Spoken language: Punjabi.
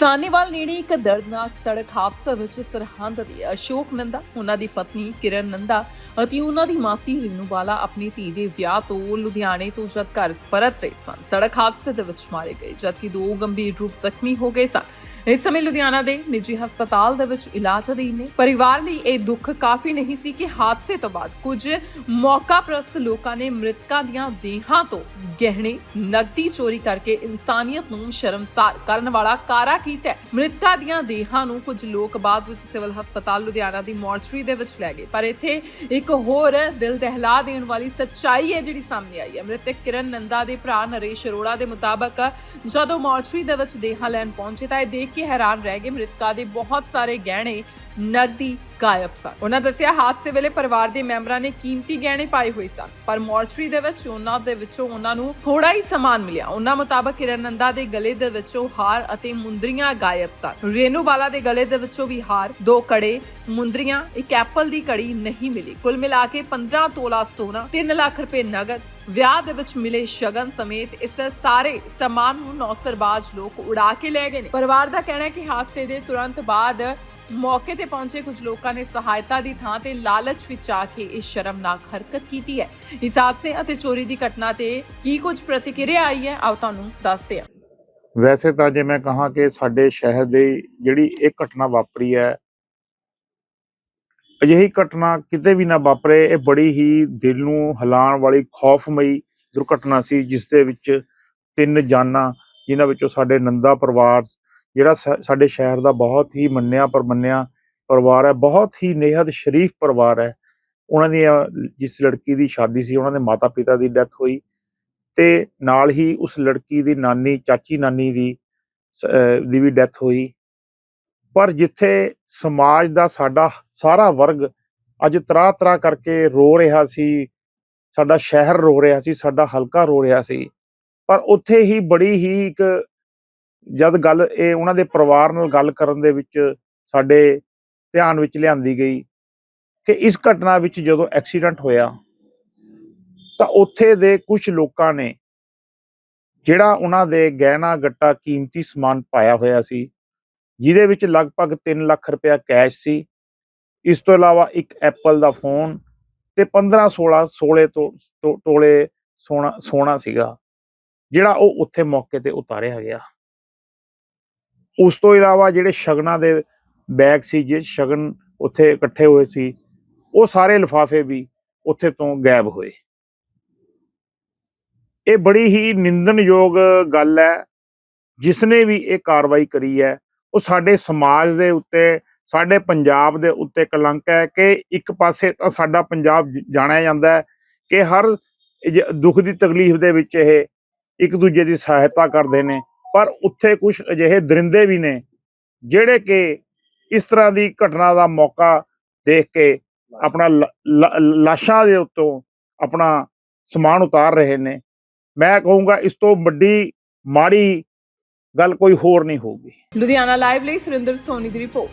ਸਾਨੀਵਾਲ ਨੇੜੇ ਇੱਕ ਦਰਦਨਾਕ ਸੜਕ ਹਾਦਸੇ ਵਿੱਚ ਸਰਹੰਦ ਦੇ ਅਸ਼ੋਕ ਨੰਦਾ, ਉਹਨਾਂ ਦੀ ਪਤਨੀ ਕਿਰਨ ਨੰਦਾ ਅਤੇ ਉਹਨਾਂ ਦੀ ਮਾਸੀ ਰਿੰਨੂ ਬਾਲਾ ਆਪਣੀ ਧੀ ਦੇ ਵਿਆਹ ਤੋਂ ਲੁਧਿਆਣੇ ਤੋਂ ਜਦ ਘਰ ਪਰਤ ਰਹੇ ਸਨ। ਸੜਕ ਹਾਦਸੇ ਦੇ ਵਿੱਚ ਮਾਰੇ ਗਏ, ਜਦਕਿ ਦੋ ਗੰਭੀਰ ਰੂਪ ਜ਼ਖਮੀ ਹੋ ਗਏ ਸਨ। ਇਸ ਸਮੇਂ ਲੁਧਿਆਣਾ ਦੇ ਨਿੱਜੀ ਹਸਪਤਾਲ ਦੇ ਵਿੱਚ ਇਲਾਜ ਅਧੀਨ ਨੇ। ਪਰਿਵਾਰ ਲਈ ਇਹ ਦੁੱਖ ਕਾਫੀ ਨਹੀਂ ਸੀ ਕਿ ਹਾਦਸੇ ਤੋਂ ਬਾਅਦ ਕੁਝ ਮੌਕਾ ਪ੍ਰਸਤ ਲੋਕਾਂ ਨੇ ਮ੍ਰਿਤਕਾਂ ਦੀਆਂ ਦੇਹਾਂ ਤੋਂ ਗਹਿਣੇ, ਨਕਦੀ ਚੋਰੀ ਕਰਕੇ ਇਨਸਾਨੀਅਤ ਨੂੰ ਸ਼ਰਮਸਾਰ ਕਰਨ ਵਾਲਾ ਕਾਰਾ ਕੀਤਾ ਮ੍ਰਿਤਕਾਂ ਦੀਆਂ ਦੇਹਾਂ ਨੂੰ ਕੁਝ ਲੋਕ ਬਾਅਦ ਵਿੱਚ ਸਿਵਲ ਹਸਪਤਾਲ ਲੁਧਿਆਣਾ ਦੀ ਮੋਰਚਰੀ ਦੇ ਵਿੱਚ ਲੈ ਗਏ। ਪਰ ਇੱਥੇ ਇੱਕ ਹੋਰ ਦਿਲ ਦਹਿਲਾ ਦੇਣ ਵਾਲੀ ਸੱਚਾਈ ਹੈ ਜਿਹੜੀ ਸਾਹਮਣੇ ਆਈ ਹੈ। ਮ੍ਰਿਤਕ ਕਿਰਨ ਨੰਦਾ ਦੇ ਭਰਾ ਨਰੇਸ਼ ਅਰੋੜਾ ਦੇ ਮੁਤਾਬਕ ਜਦੋਂ ਮੋਰਚਰੀ ਦੇ ਵਿੱਚ ਦੇਹਾਂ ਲੈਣ ਪਹੁੰਚੇ ਤਾਂ ਇਹ ਦੇਖ ਕੇ ਹੈਰਾਨ ਰਹਿ ਗਏ। ਮ੍ਰਿਤਕਾਂ ਦੇ ਬਹੁਤ ਸਾਰੇ ਗਹਿਣੇ ਨਕਦੀ ਗਾਇਬ ਸਨ। ਉਹਨਾਂ ਦੱਸਿਆ, ਹਾਦਸੇ ਵੇਲੇ ਪਰਿਵਾਰ ਦੇ ਮੈਂਬਰਾਂ ਨੇ ਕੀਮਤੀ ਗਹਿਣੇ ਪਾਏ ਹੋਏ ਸਨ, ਪਰ ਮੋਰਚਰੀ ਦੇ ਵਿੱਚ ਉਹਨਾਂ ਦੇ ਵਿੱਚੋਂ ਉਹਨਾਂ ਨੂੰ ਥੋੜਾ ਹੀ ਸਮਾਨ ਮਿਲਿਆ। ਉਹਨਾਂ ਮੁਤਾਬਕ ਕਿਰਨ ਨੰਦਾ ਦੇ ਗਲੇ ਦੇ ਵਿੱਚੋਂ ਹਾਰ ਅਤੇ ਮੁੰਦਰੀਆਂ ਗਾਇਬ ਸਨ। ਰੇਨੂ ਬਾਲਾ ਦੇ ਗਲੇ ਦੇ ਵਿੱਚੋਂ ਵੀ ਹਾਰ, ਦੋ ਕੜੇ, ਮੁੰਦਰੀਆਂ, ਇੱਕ ਐਪਲ ਦੀ ਕੜੀ ਨਹੀਂ ਮਿਲੀ। ਕੁੱਲ ਮਿਲਾ ਕੇ 15 ਤੋਲਾ ਸੋਨਾ 3 ਲੱਖ ਰੁਪਏ ਨਗਦ ਵਿਆਹ ਦੇ ਵਿੱਚ ਮਿਲੇ ਸ਼ਗਨ ਸਮੇਤ ਇਸ ਸਾਰੇ ਸਮਾਨ ਨੂੰ ਨੌਸਰਬਾਜ਼ ਲੋਕ ਉਡਾ ਕੇ ਲੈ ਗਏ ਨੇ। ਪਰਿਵਾਰ ਦਾ ਕਹਿਣਾ ਹੈ ਕਿ ਹਾਦਸੇ ਦੇ ਤੁਰੰਤ ਬਾਅਦ ਮੌਕੇ ਤੇ ਪਹੁੰਚੇ ਕੁਝ ਲੋਕਾਂ ਨੇ ਸਹਾਇਤਾ ਦੀ ਥਾਂ ਤੇ ਲਾਲਚ ਵਿੱਚ ਆ ਕੇ ਇਹ ਸ਼ਰਮਨਾਕ ਹਰਕਤ ਕੀਤੀ ਹੈ। ਇਸ ਹਾਦਸੇ ਅਤੇ ਚੋਰੀ ਦੀ ਘਟਨਾ ਤੇ ਕੀ ਕੁਝ ਪ੍ਰਤੀਕਿਰਿਆ ਆਈ ਹੈ, ਆਓ ਤੁਹਾਨੂੰ ਦੱਸਦੇ ਹਾਂ। ਵੈਸੇ ਤਾਂ ਜੇ ਮੈਂ ਕਹਾਂ ਕਿ ਸਾਡੇ ਸ਼ਹਿਰ ਦੇ ਜਿਹੜੀ ਇਹ ਘਟਨਾ ਵਾਪਰੀ ਹੈ, ਅਜਿਹੀ ਘਟਨਾ ਕਿਤੇ ਵੀ ਨਾ ਵਾਪਰੇ, ਇਹ ਬੜੀ ਹੀ ਦਿਲ ਨੂੰ ਹਿਲਾਉਣ ਵਾਲੀ ਖੌਫਮਈ ਦੁਰਘਟਨਾ ਸੀ, ਜਿਸ ਦੇ ਵਿੱਚ ਤਿੰਨ ਜਾਨਾਂ, ਜਿਨ੍ਹਾਂ ਵਿੱਚੋਂ ਸਾਡੇ ਨੰਦਾ ਪਰਿਵਾਰ ਜਿਹੜਾ ਸਾ- ਸਾਡੇ ਸ਼ਹਿਰ ਦਾ ਬਹੁਤ ਹੀ ਮੰਨਿਆ ਪਰਮੰਨਿਆ ਪਰਿਵਾਰ ਹੈ, ਬਹੁਤ ਹੀ ਨਿਹਤ ਸ਼ਰੀਫ ਪਰਿਵਾਰ ਹੈ। ਉਹਨਾਂ ਦੀ ਜਿਸ ਲੜਕੀ ਦੀ ਸ਼ਾਦੀ ਸੀ, ਉਹਨਾਂ ਦੇ ਮਾਤਾ ਪਿਤਾ ਦੀ ਡੈਥ ਹੋਈ ਤੇ ਨਾਲ ਹੀ ਉਸ ਲੜਕੀ ਦੀ ਨਾਨੀ, ਚਾਚੀ ਨਾਨੀ ਦੀ ਦੀ ਵੀ ਡੈਥ ਹੋਈ। ਪਰ ਜਿੱਥੇ ਸਮਾਜ ਦਾ ਸਾਡਾ ਸਾਰਾ ਵਰਗ ਅੱਜ ਤਰਾ ਤਰਾ ਕਰਕੇ ਰੋ ਰਿਹਾ ਸੀ, ਸਾਡਾ ਸ਼ਹਿਰ ਰੋ ਰਿਹਾ ਸੀ, ਸਾਡਾ ਹਲਕਾ ਰੋ ਰਿਹਾ ਸੀ, ਪਰ ਉੱਥੇ ਹੀ ਬੜੀ ਹੀ ਇੱਕ ਜਦ ਗੱਲ ਇਹ ਉਹਨਾਂ ਦੇ ਪਰਿਵਾਰ ਨਾਲ ਗੱਲ ਕਰਨ ਦੇ ਵਿੱਚ ਸਾਡੇ ਧਿਆਨ ਵਿੱਚ ਲਿਆਂਦੀ ਗਈ ਕਿ ਇਸ ਘਟਨਾ ਵਿੱਚ ਜਦੋਂ ਐਕਸੀਡੈਂਟ ਹੋਇਆ, ਤਾਂ ਉੱਥੇ ਦੇ ਕੁਝ ਲੋਕਾਂ ਨੇ ਜਿਹੜਾ ਉਹਨਾਂ ਦੇ ਗਹਿਣਾ ਗੱਟਾ ਕੀਮਤੀ ਸਮਾਨ ਪਾਇਆ ਹੋਇਆ ਸੀ, ਜਿਹਦੇ ਵਿੱਚ ਲਗਭਗ 3 ਲੱਖ ਰੁਪਇਆ ਕੈਸ਼ ਸੀ। ਇਸ ਤੋਂ ਇਲਾਵਾ ਇੱਕ ਐਪਲ ਦਾ ਫੋਨ ਤੇ 15 16 16 ਤੋਂ ਤੋਂ- ਤੋਲੇ ਸੋਨਾ ਸੋਨਾ ਸੀਗਾ, ਜਿਹੜਾ ਉਹ ਉੱਥੇ ਮੌਕੇ ਤੇ ਉਤਾਰਿਆ ਗਿਆ। ਉਸ ਤੋਂ ਇਲਾਵਾ ਜਿਹੜੇ ਸ਼ਗਨਾਂ ਦੇ ਬੈਗ ਸੀ ਜਿਸ ਸ਼ਗਨ ਉੱਥੇ ਇਕੱਠੇ ਹੋਏ ਸੀ, ਉਹ ਸਾਰੇ ਲਿਫਾਫੇ ਵੀ ਉੱਥੇ ਤੋਂ ਗਾਇਬ ਹੋਏ। ਇਹ ਬੜੀ ਹੀ ਨਿੰਦਣਯੋਗ ਗੱਲ ਹੈ ਜਿਸ ਨੇ ਵੀ ਇਹ ਕਾਰਵਾਈ ਕਰੀ ਹੈ, ਉਹ ਸਾਡੇ ਸਮਾਜ ਦੇ ਉੱਤੇ, ਸਾਡੇ ਪੰਜਾਬ ਦੇ ਉੱਤੇ ਕਲੰਕ ਹੈ ਕਿ ਇੱਕ ਪਾਸੇ ਤਾਂ ਸਾਡਾ ਪੰਜਾਬ ਜਾਣਿਆ ਜਾਂਦਾ ਹੈ ਕਿ ਹਰ ਦੁੱਖ ਦੀ ਤਕਲੀਫ ਦੇ ਵਿੱਚ ਇਹ ਇੱਕ ਦੂਜੇ ਦੀ ਸਹਾਇਤਾ ਕਰਦੇ ਨੇ ਪਰ ਉੱਥੇ ਕੁਝ ਅਜਿਹੇ ਦਰਿੰਦੇ ਵੀ ਨੇ, ਜਿਹੜੇ ਕਿ ਇਸ ਤਰ੍ਹਾਂ ਦੀ ਘਟਨਾ ਦਾ ਮੌਕਾ ਦੇਖ ਕੇ ਆਪਣਾ ਲਾਸ਼ਾਂ ਦੇ ਉੱਤੋਂ ਆਪਣਾ ਸਮਾਨ ਉਤਾਰ ਰਹੇ ਨੇ। ਮੈਂ ਕਹੂੰਗਾ ਇਸ ਤੋਂ ਵੱਡੀ ਮਾੜੀ ਗੱਲ ਕੋਈ ਹੋਰ ਨਹੀਂ ਹੋਊਗੀ। ਲੁਧਿਆਣਾ ਲਾਈਵ ਲਈ ਸੁਰਿੰਦਰ ਸੋਨੀ ਦੀ ਰਿਪੋਰਟ।